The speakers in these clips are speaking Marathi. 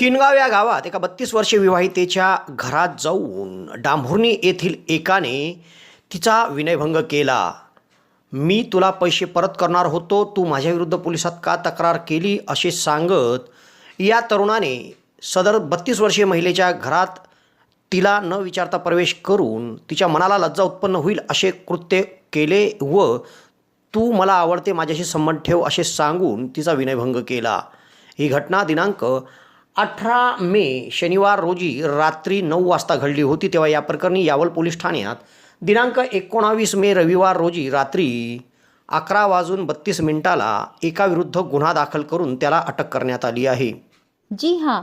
किनगाव या गावात एका बत्तीस वर्षीय विवाहितेच्या घरात जाऊन डांभुर्णी येथील एकाने तिचा विनयभंग केला. मी तुला पैसे परत करणार होतो तू माझ्याविरुद्ध पोलिसात का तक्रार केली असे सांगत या तरुणाने सदर बत्तीस वर्षीय महिलेच्या घरात तिला न विचारता प्रवेश करून तिच्या मनाला लज्जा उत्पन्न होईल असे कृत्य केले व तू मला आवडते माझ्याशी संबंध ठेव असे सांगून तिचा विनयभंग केला. ही घटना दिनांक अठरा मे शनिवार रोजी रात्री नऊ वाजता घडली होती तेव्हा या प्रकरणी यावल पोलीस ठाण्यात दिनांक एकोणावीस मे रविवार रोजी रात्री अकरा वाजून बत्तीस मिनिटाला एकाविरुद्ध गुन्हा दाखल करून त्याला अटक करण्यात आली आहे. जी हां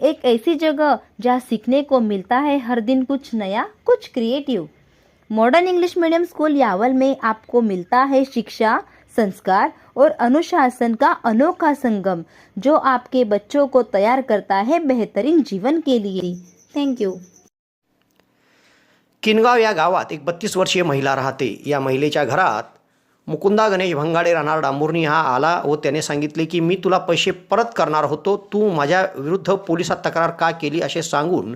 एक ऐसी जगह जहाँ सीखने को मिलता है हर दिन कुछ नया कुछ creative modern English medium school Yawal में आपको मिलता है शिक्षा संस्कार और अनुशासन का अनोखा संगम जो आपके बच्चों को तैयार करता है बेहतरीन जीवन के लिए. थैंक यू किनगाव या गावात एक बत्तीस वर्षीय महिला राहते. या महिलेच्या घरात मुकुंदा गणेश भंगाडे राहणार डांबुर्णी हा आला व त्याने सांगितले की मी तुला पैसे परत करणार होतो. तू माझ्या विरुद्ध पोलिसात तक्रार का केली? असे सांगून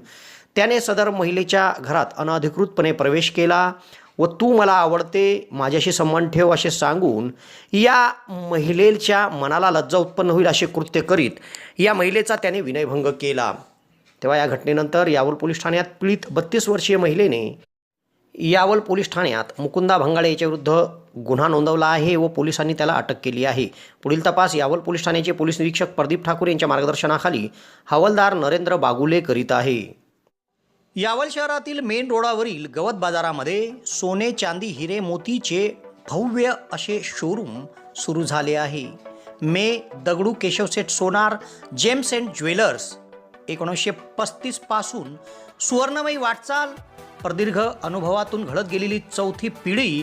त्याने सदर महिलेच्या घरात अनधिकृतपणे प्रवेश केला व तू मला आवडते माझ्याशी संबंध ठेव असे सांगून या महिलेच्या मनाला लज्जा उत्पन्न होईल असे कृत्य करीत या महिलेचा त्याने विनयभंग केला. तेव्हा या घटनेनंतर यावल पोलीस ठाण्यात पीडित बत्तीस वर्षीय महिलेने यावल पोलीस ठाण्यात मुकुंदा भंगाळे याच्याविरुद्ध गुन्हा नोंदवला आहे व पोलिसांनी त्याला अटक केली आहे. पुढील तपास यावल पोलीस ठाण्याचे पोलीस निरीक्षक प्रदीप ठाकूर यांच्या मार्गदर्शनाखाली हवालदार नरेंद्र बागुले करीत आहे. यावल शहरातील मेन रोडावरील गवत बाजारामध्ये सोने चांदी हिरे मोतीचे भव्य असे शोरूम सुरू झाले आहे. मे Dagdu Keshavseth Sonar gems and jewellers एकोणीसशे पस्तीसपासून सुवर्णमयी वाटचाल प्रदीर्घ अनुभवातून घडत गेलेली चौथी पिढी